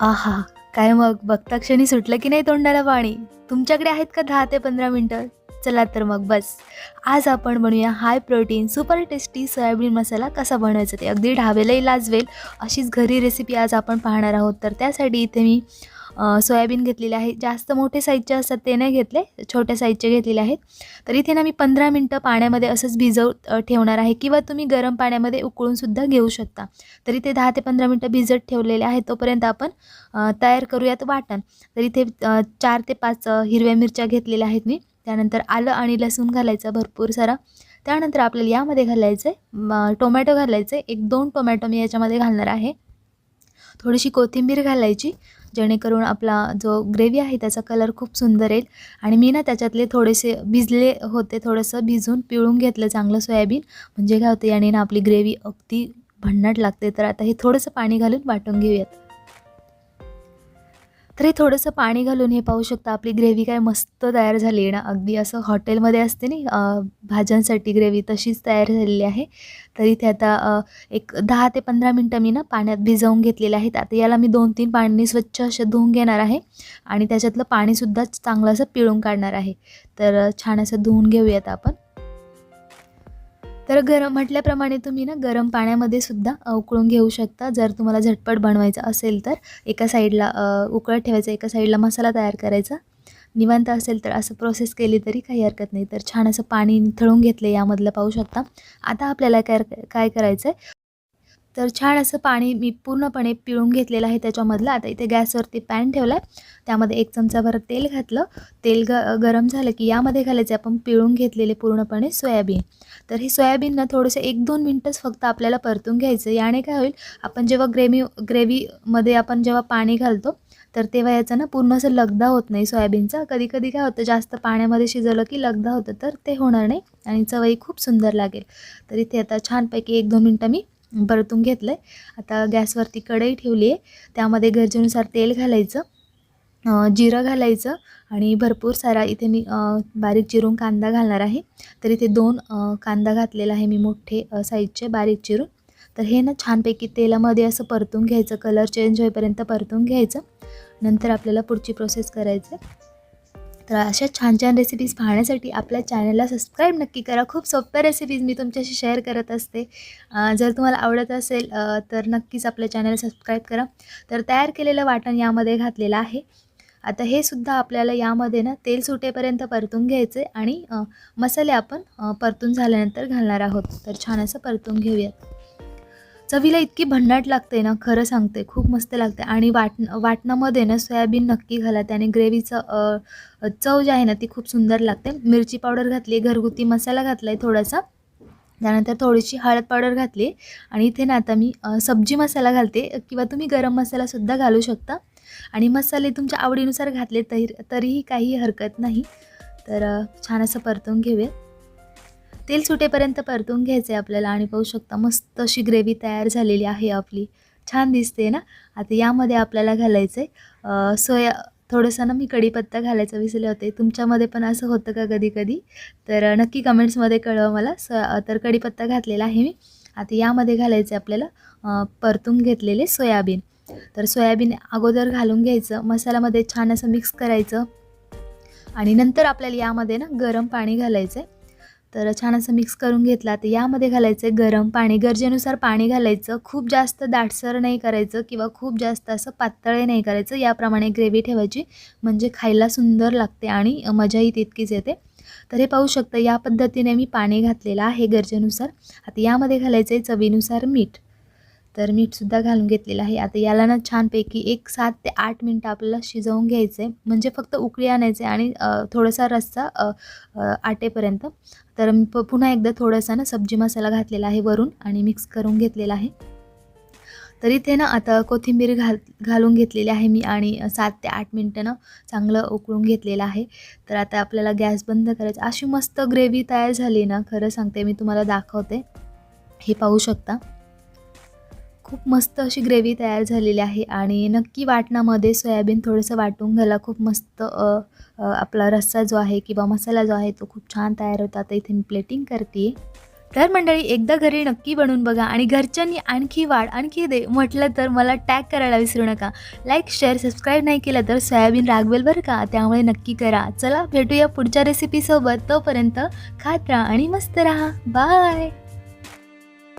आहा! काय मग बघता क्षणी सुटलं की नाही तोंडाला पाणी? तुमच्याकडे आहेत का दहा ते पंधरा मिनटं चला तर मग बस. आज आपण बनवूया high protein, super tasty soybean masala कसा बनवायचा ते अगदी ढाबेलाही लाजवेल अशीच घरी रेसिपी आज आपण पाहणार आहोत. तर त्यासाठी इथे मी सोयाबीन घेतलेले आहे. जास्त मोठे साईजचे असतात ते नाही घेतले, छोट्या साईजचे घेतलेले आहेत. तर इथे ना मी पंधरा मिनटं पाण्यामध्ये असंच भिजव ठेवणार आहे किंवा तुम्ही गरम पाण्यामध्ये उकळूनसुद्धा घेऊ शकता. तर इथे दहा ते पंधरा मिनटं भिजत ठेवलेले आहे तोपर्यंत आपण तयार करूयात वाटण. तर इथे चार ते पाच हिरव्या मिरच्या घेतलेल्या आहेत मी. त्यानंतर आलं आणि लसूण घालायचं भरपूर सारा. त्यानंतर आपल्याला यामध्ये घालायचं आहे टोमॅटो घालायचं आहे एक दोन टोमॅटो मी याच्यामध्ये घालणार आहे. थोडीशी कोथिंबीर घालायची जेणेकरून आपला जो ग्रेव्ही आहे त्याचा कलर खूप सुंदर येईल. आणि मी ना त्याच्यातले थोडेसे भिजले होते थोडंसं भिजून पिळून घेतलं चांगलं सोयाबीन. म्हणजे काय होतं याने ना आपली ग्रेव्ही अगदी भन्नाट लागते. तर आता हे थोडंसं पाणी घालून वाटून घेऊयात. तर हे थोडंसं पाणी घालून हे पाहू शकता आपली ग्रेव्ही काय मस्त तयार झाली आहे ना. अगदी असं हॉटेलमध्ये असते नाही भाज्यांसाठी ग्रेव्ही तशीच तयार झालेली आहे. तर इथे आता एक दहा ते पंधरा मिनटं मी ना पाण्यात भिजवून घेतलेले आहेत. आता याला मी दोन तीन पाणी स्वच्छ असे धुवून घेणार आहे आणि त्याच्यातलं पाणीसुद्धा चांगलं असं पिळून काढणार आहे. तर छान असं धुवून घेऊयात आपण. तर गरम म्हटल्याप्रमाणे तुम्ही ना गरम पाण्यामध्ये सुद्धा उकळून घेऊ शकता. जर तुम्हाला झटपट बनवायचं असेल तर एका साईडला उकळत ठेवायचं एका साईडला मसाला तयार करायचा. निवांत असेल तर असं प्रोसेस केली तरी काही हरकत नाही. तर छान असं पाणी निथळून घेतलं यामधलं पाहू शकता. आता आपल्याला काय काय करायचं आहे तर छान असं पाणी मी पूर्णपणे पिळून घेतलेलं आहे त्याच्यामधलं. आता इथे गॅसवरती पॅन ठेवला आहे त्यामध्ये एक चमचाभर तेल घातलं. तेल ग गरम झालं की यामध्ये घालायचे आपण पिळून घेतलेले पूर्णपणे सोयाबीन. तर हे सोयाबीननं थोडंसं एक दोन मिनटंच फक्त आपल्याला परतून घ्यायचं. याने काय होईल आपण जेव्हा ग्रेव्ही ग्रेव्हीमध्ये आपण जेव्हा पाणी घालतो तर तेव्हा याचा ना पूर्ण असं लगदा होत नाही सोयाबीनचा. कधी कधी काय होतं जास्त पाण्यामध्ये शिजवलं की लगदा होतं तर ते होणार नाही आणि चवही खूप सुंदर लागेल. तर इथे आता छानपैकी एक दोन मिनटं मी परतून घेतलं आहे आता गॅसवरती कढई ठेवली आहे त्यामध्ये गरजेनुसार तेल घालायचं जिरं घालायचं आणि भरपूर सारा इथे मी बारीक चिरून कांदा घालणार आहे. तर इथे दोन कांदा घातलेला आहे मी मोठे साईजचे बारीक चिरून. तर हे ना छानपैकी तेलामध्ये असं परतून घ्यायचं कलर चेंज होईपर्यंत परतून घ्यायचं. नंतर आपल्याला पुढची प्रोसेस करायचं तर अशा छान छान रेसिपीज पाहण्यासाठी आपल्या चॅनलला सबस्क्राईब नक्की करा. खूप सोप्या रेसिपीज मी तुमच्याशी शेअर करत असते. जर तुम्हाला आवडत असेल तर नक्कीच आपल्या चॅनल सबस्क्राईब करा. तर तयार केलेलं वाटण यामध्ये घातलेलं आहे. आता हे सुद्धा आपल्याला यामध्ये ना तेल सुटेपर्यंत परतून घ्यायचे आणि मसाले आपण परतून झाल्यानंतर घालणार आहोत. तर छान असं परतून घेऊयात. चवीला इतकी भन्नाट लागते ना खरं सांगते खूप मस्त लागते. आणि वाट वाटणामध्ये ना सोयाबीन नक्की घाला. त्याने ग्रेव्हीचं चव जी आहे ना ती खूप सुंदर लागते. मिरची पावडर घातली घरगुती मसाला घातला आहे थोडासा. त्यानंतर थोडीशी हळद पावडर घातली. आणि इथे ना आता मी सब्जी मसाला घालते. किंवा तुम्ही गरम मसालासुद्धा घालू शकता. आणि मसाले तुमच्या आवडीनुसार घातले तरी तरीही काही हरकत नाही. तर छान असं परतून घेऊया. तेल सुटेपर्यंत परतून घ्यायचं आहे आपल्याला आणि पाहू शकता मस्त अशी ग्रेव्ही तयार झालेली आहे आपली. छान दिसते ना? आता यामध्ये आपल्याला घालायचं आहे सोया थोडंसं ना मी कढीपत्ता घालायचं विसरले होते. तुमच्यामध्ये पण असं होतं का कधी कधी तर नक्की कमेंट्समध्ये कळवा मला. स तर कढीपत्ता घातलेला आहे मी. आता यामध्ये घालायचं आहे आपल्याला परतून घेतलेले सोयाबीन. तर सोयाबीन अगोदर घालून घ्यायचं. मसाल्यामध्ये छान असं मिक्स करायचं. आणि नंतर आपल्याला यामध्ये ना गरम पाणी घालायचं आहे तर छान असं मिक्स करून घेतला. तर यामध्ये घालायचं आहे गरम पाणी. गरजेनुसार पाणी घालायचं. खूप जास्त दाटसर नाही करायचं किंवा खूप जास्त असं पातळही नाही करायचं. याप्रमाणे ग्रेव्ही ठेवायची. म्हणजे खायला सुंदर लागते आणि मजाही तितकीच येते. तर हे पाहू शकतं या पद्धतीने मी पाणी घातलेलं आहे गरजेनुसार. आता यामध्ये घालायचं आहे चवीनुसार मीठ. तर मीठसुद्धा घालून घेतलेलं आहे. आता याला ना छानपैकी एक सात ते आठ मिनटं आपल्याला शिजवून घ्यायचं आहे म्हणजे फक्त उकळी आणायचे आणि थोडासा रस्सा आटेपर्यंत. तर मी प पुन्हा एकदा थोडासा ना सब्जी मसाला घातलेला आहे वरून आणि मिक्स करून घेतलेला आहे. तर इथे ना आता कोथिंबीर घाल घालून घेतलेली आहे मी आणि सात ते आठ मिनटं ना चांगलं उकळून घेतलेलं आहे. तर आता आपल्याला गॅस बंद करायचं. अशी मस्त ग्रेव्ही तयार झाली ना खरं सांगते मी तुम्हाला दाखवते. हे पाहू शकता. खूप मस्त अशी ग्रेव्ही तयार झालेली आहे आणि नक्की वाटणामध्ये सोयाबीन थोडंसं वाटून घ्यायला खूप मस्त आपला रस्सा जो आहे किंवा मसाला जो आहे तो खूप छान तयार होता. आता इथे मी प्लेटिंग करते तर मंडळी एकदा घरी नक्की बनवून बघा आणि घरच्यांनी आणखी वाढ आणखी दे म्हटलं तर मला टॅग करायला विसरू नका. लाईक शेअर सबस्क्राईब नाही केलं तर सोयाबीन रागवेल बरं का? त्यामुळे नक्की करा. चला भेटूया पुढच्या रेसिपीसोबत तोपर्यंत खात राहा आणि मस्त राहा. बाय